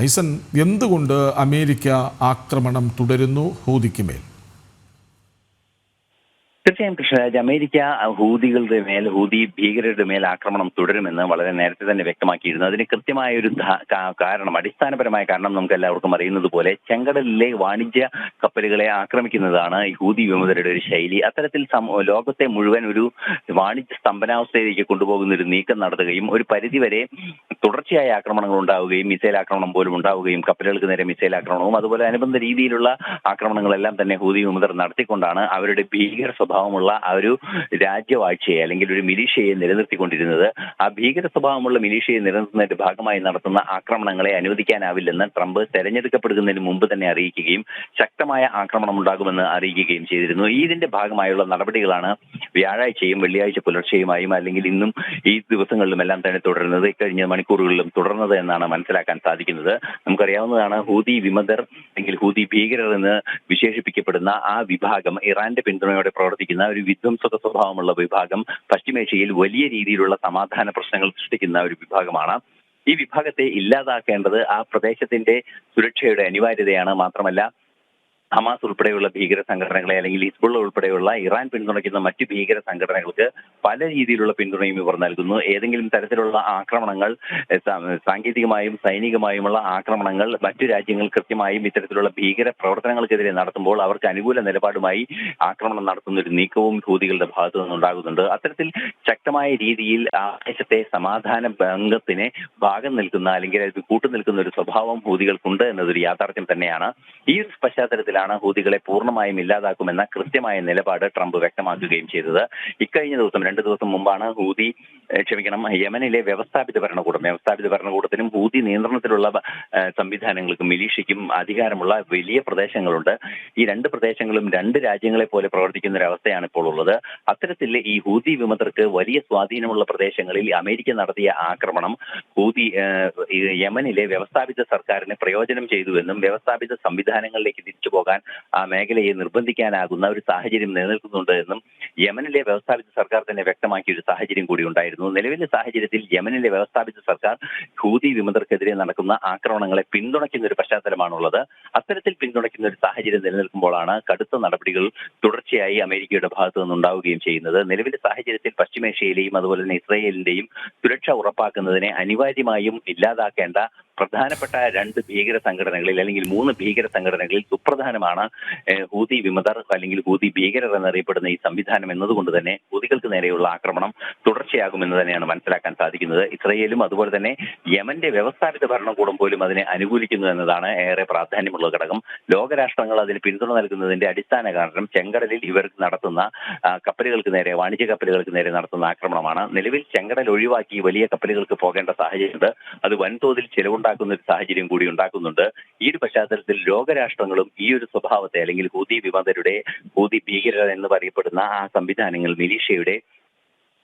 ഐസൻ എന്തുകൊണ്ട് അമേരിക്ക ആക്രമണം തുടരുന്നു? ഹൂതിക്ക് മേൽ. തീർച്ചയായും കൃഷ്ണരാജ് അമേരിക്ക ഹൂതികളുടെ മേൽ ഹൂതി ഭീകരരുടെ മേൽ ആക്രമണം തുടരുമെന്ന് വളരെ നേരത്തെ തന്നെ വ്യക്തമാക്കിയിരുന്നു. അതിന് കൃത്യമായ ഒരു കാരണം അടിസ്ഥാനപരമായ കാരണം നമുക്ക് എല്ലാവർക്കും അറിയുന്നത് പോലെ ചെങ്കടലിലെ വാണിജ്യ കപ്പലുകളെ ആക്രമിക്കുന്നതാണ് ഈ ഹൂതി വിമതരുടെ ഒരു ശൈലി. അത്തരത്തിൽ ലോകത്തെ മുഴുവൻ ഒരു വാണിജ്യ സ്തംഭനാവസ്ഥയിലേക്ക് കൊണ്ടുപോകുന്ന ഒരു നീക്കം നടത്തുകയും ഒരു പരിധിവരെ തുടർച്ചയായ ആക്രമണങ്ങൾ ഉണ്ടാവുകയും മിസൈൽ ആക്രമണം പോലും ഉണ്ടാവുകയും കപ്പലുകൾക്ക് നേരെ മിസൈൽ ആക്രമണവും അതുപോലെ അനുബന്ധ രീതിയിലുള്ള ആക്രമണങ്ങളെല്ലാം തന്നെ ഹൂതി വിമതർ നടത്തിക്കൊണ്ടാണ് അവരുടെ ഭീകര സ്വഭാവമുള്ള ആ ഒരു രാജ്യവാഴ്ചയെ അല്ലെങ്കിൽ ഒരു മിലീഷ്യയെ നിലനിർത്തിക്കൊണ്ടിരുന്നത് ആ ഭീകര സ്വഭാവമുള്ള മിലീഷ്യയെ നിലനിർത്തുന്നതിന്റെ ഭാഗമായി നടത്തുന്ന ആക്രമണങ്ങളെ അനുവദിക്കാനാവില്ലെന്ന് ട്രംപ് തെരഞ്ഞെടുക്കപ്പെടുന്നതിന് മുമ്പ് തന്നെ അറിയിക്കുകയും ശക്തമായ ആക്രമണം ഉണ്ടാകുമെന്ന് അറിയിക്കുകയും ചെയ്തിരുന്നു. ഇതിന്റെ ഭാഗമായുള്ള നടപടികളാണ് വ്യാഴാഴ്ചയും വെള്ളിയാഴ്ച പുലർച്ചെയുമായും അല്ലെങ്കിൽ ഇന്നും ഈ ദിവസങ്ങളിലും എല്ലാം തന്നെ തുടരുന്നത് ഇക്കഴിഞ്ഞ മണിക്കൂറുകളിലും തുടർന്നത് എന്നാണ് മനസ്സിലാക്കാൻ സാധിക്കുന്നത്. നമുക്കറിയാവുന്നതാണ് ഹൂതി വിമതർ അല്ലെങ്കിൽ ഹൂതി ഭീകരർ എന്ന് വിശേഷിപ്പിക്കപ്പെടുന്ന ആ വിഭാഗം ഇറാന്റെ പിന്തുണയോടെ പ്രവർത്തിക്കുന്ന ഒരു വിധ്വംസക സ്വഭാവമുള്ള വിഭാഗം പശ്ചിമേഷ്യയിൽ വലിയ രീതിയിലുള്ള സമാധാന പ്രശ്നങ്ങൾ സൃഷ്ടിക്കുന്ന ഒരു വിഭാഗമാണ്. ഈ വിഭാഗത്തെ ഇല്ലാതാക്കേണ്ടത് ആ പ്രദേശത്തിന്റെ സുരക്ഷയുടെ അനിവാര്യതയാണ് മാത്രമല്ല ഹമാസ് ഉൾപ്പെടെയുള്ള ഭീകര സംഘടനകളെ അല്ലെങ്കിൽ ഹിസ്ബുള്ള ഉൾപ്പെടെയുള്ള ഇറാൻ പിന്തുണയ്ക്കുന്ന മറ്റ് ഭീകര സംഘടനകൾക്ക് പല രീതിയിലുള്ള പിന്തുണയും ഇവർ നൽകുന്നു. ഏതെങ്കിലും തരത്തിലുള്ള ആക്രമണങ്ങൾ സാങ്കേതികമായും സൈനികമായുമുള്ള ആക്രമണങ്ങൾ മറ്റു രാജ്യങ്ങൾ കൃത്യമായും ഇത്തരത്തിലുള്ള ഭീകര പ്രവർത്തനങ്ങൾക്കെതിരെ നടത്തുമ്പോൾ അവർക്ക് അനുകൂല നിലപാടുമായി ആക്രമണം നടത്തുന്ന ഒരു നീക്കവും ഹൂതികളുടെ ഭാഗത്തു നിന്നുണ്ടാകുന്നുണ്ട്. അത്തരത്തിൽ ശക്തമായ രീതിയിൽ ആദേശത്തെ സമാധാന ഭംഗത്തിന് ഭാഗം നിൽക്കുന്ന അല്ലെങ്കിൽ കൂട്ടുനിൽക്കുന്ന ഒരു സ്വഭാവം ഹൂതികൾക്കുണ്ട് എന്നതൊരു യാഥാർത്ഥ്യം തന്നെയാണ്. ഈ ഒരു പശ്ചാത്തലത്തിലാണ് ഹൂതികളെ പൂർണമായും ഇല്ലാതാക്കുമെന്ന കൃത്യമായ നിലപാട് ട്രംപ് വ്യക്തമാക്കുകയും ചെയ്തത്. ഇക്കഴിഞ്ഞ ദിവസം രണ്ട് ദിവസം മുമ്പാണ് ഹൂതി ക്ഷമിക്കണം യമനിലെ വ്യവസ്ഥാപിത ഭരണകൂടം വ്യവസ്ഥാപിത ഭരണകൂടത്തിനും ഹൂതി നിയന്ത്രണത്തിലുള്ള സംവിധാനങ്ങൾക്കും മിലീഷയ്ക്കും അധികാരമുള്ള വലിയ പ്രദേശങ്ങളുണ്ട്. ഈ രണ്ട് പ്രദേശങ്ങളും രണ്ട് രാജ്യങ്ങളെ പോലെ പ്രവർത്തിക്കുന്ന ഒരു അവസ്ഥയാണ് ഇപ്പോൾ ഉള്ളത്. അത്തരത്തിൽ ഈ ഹൂതി വിമതർക്ക് വലിയ സ്വാധീനമുള്ള പ്രദേശങ്ങളിൽ അമേരിക്ക നടത്തിയ ആക്രമണം ഹൂതി യമനിലെ വ്യവസ്ഥാപിത സർക്കാരിന് പ്രയോജനം ചെയ്തുവെന്നും വ്യവസ്ഥാപിത സംവിധാനങ്ങളിലേക്ക് തിരിച്ചു പോകാൻ ആ മേഖലയെ നിർബന്ധിക്കാനാകുന്ന ഒരു സാഹചര്യം നിലനിൽക്കുന്നുണ്ട് എന്നും യമനിലെ വ്യവസ്ഥാപിത സർക്കാർ തന്നെ വ്യക്തമാക്കിയ ഒരു സാഹചര്യം കൂടി ഉണ്ടായിരുന്നു. നിലവിലെ സാഹചര്യത്തിൽ യമനിലെ വ്യവസ്ഥാപിത സർക്കാർ ഹൂതി വിമതർക്കെതിരെ നടക്കുന്ന ആക്രമണങ്ങളെ പിന്തുണയ്ക്കുന്ന ഒരു പശ്ചാത്തലമാണുള്ളത്. അത്തരത്തിൽ പിന്തുണയ്ക്കുന്ന ഒരു സാഹചര്യം നിലനിൽക്കുമ്പോഴാണ് കടുത്ത നടപടികൾ തുടർച്ചയായി അമേരിക്കയുടെ ഭാഗത്തു നിന്നുണ്ടാവുകയും ചെയ്യുന്നത്. നിലവിലെ സാഹചര്യത്തിൽ പശ്ചിമേഷ്യയിലെയും അതുപോലെ തന്നെ ഇസ്രയേലിന്റെയും സുരക്ഷ ഉറപ്പാക്കുന്നതിനെ അനിവാര്യമായും ഇല്ലാതാക്കേണ്ട പ്രധാനപ്പെട്ട രണ്ട് ഭീകര സംഘടനകളിൽ അല്ലെങ്കിൽ മൂന്ന് ഭീകര സംഘടനകളിൽ സുപ്രധാനമാണ് ഹൂതി വിമതർ അല്ലെങ്കിൽ ഹൂതി ഭീകരർ എന്നറിയപ്പെടുന്ന ഈ സംവിധാനം എന്നതുകൊണ്ട് തന്നെ ഹൂതികൾക്ക് നേരെയുള്ള ആക്രമണം തുടർച്ചയാകുമെന്ന് തന്നെയാണ് മനസ്സിലാക്കാൻ സാധിക്കുന്നത്. ഇസ്രയേലും അതുപോലെ തന്നെ യമന്റെ വ്യവസ്ഥാപിത ഭരണകൂടം പോലും അതിനെ അനുകൂലിക്കുന്നു എന്നതാണ് ഏറെ പ്രാധാന്യമുള്ള ഘടകം ലോകരാഷ്ട്രങ്ങൾ അതിൽ പിന്തുണ നൽകുന്നതിന്റെ അടിസ്ഥാന കാരണം ചെങ്കടലിൽ ഇവർ നടത്തുന്ന കപ്പലുകൾക്ക് നേരെ വാണിജ്യ കപ്പലുകൾക്ക് നേരെ നടത്തുന്ന ആക്രമണമാണ്. നിലവിൽ ചെങ്കടൽ ഒഴിവാക്കി വലിയ കപ്പലുകൾക്ക് പോകേണ്ട സാഹചര്യമുണ്ട്. അത് വൻതോതിൽ ചെലവുണ്ടാക്കുന്ന ഒരു സാഹചര്യം കൂടി ഉണ്ടാക്കുന്നുണ്ട്. ഈ ഒരു പശ്ചാത്തലത്തിൽ ലോകരാഷ്ട്രങ്ങളും ഈ ഒരു സ്വഭാവത്തെ അല്ലെങ്കിൽ ഹൂതി വിമതരുടെ ഹൂതി ഭീകരർ എന്ന് പറയപ്പെടുന്ന ആ സംവിധാനങ്ങൾ മിലീഷ്യയുടെ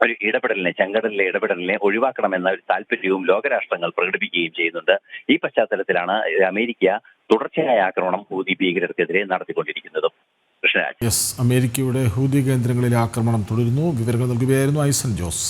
ഒരു ഇടപെടലിനെ ചെങ്കടലിലെ ഇടപെടലിനെ ഒഴിവാക്കണമെന്ന ഒരു താല്പര്യവും ലോകരാഷ്ട്രങ്ങൾ പ്രകടിപ്പിക്കുകയും ചെയ്യുന്നുണ്ട്. ഈ പശ്ചാത്തലത്തിലാണ് അമേരിക്ക തുടർച്ചയായ ആക്രമണം ഹൂതി ഭീകരർക്കെതിരെ നടത്തിക്കൊണ്ടിരിക്കുന്നതും. കൃഷ്ണരാജ്. യെസ് അമേരിക്കയുടെ ഹൂതി കേന്ദ്രങ്ങളിലെ ആക്രമണം തുടരുന്നു. വിവരങ്ങൾ നൽകുകയായിരുന്നു ഐസൻ ജോസ്.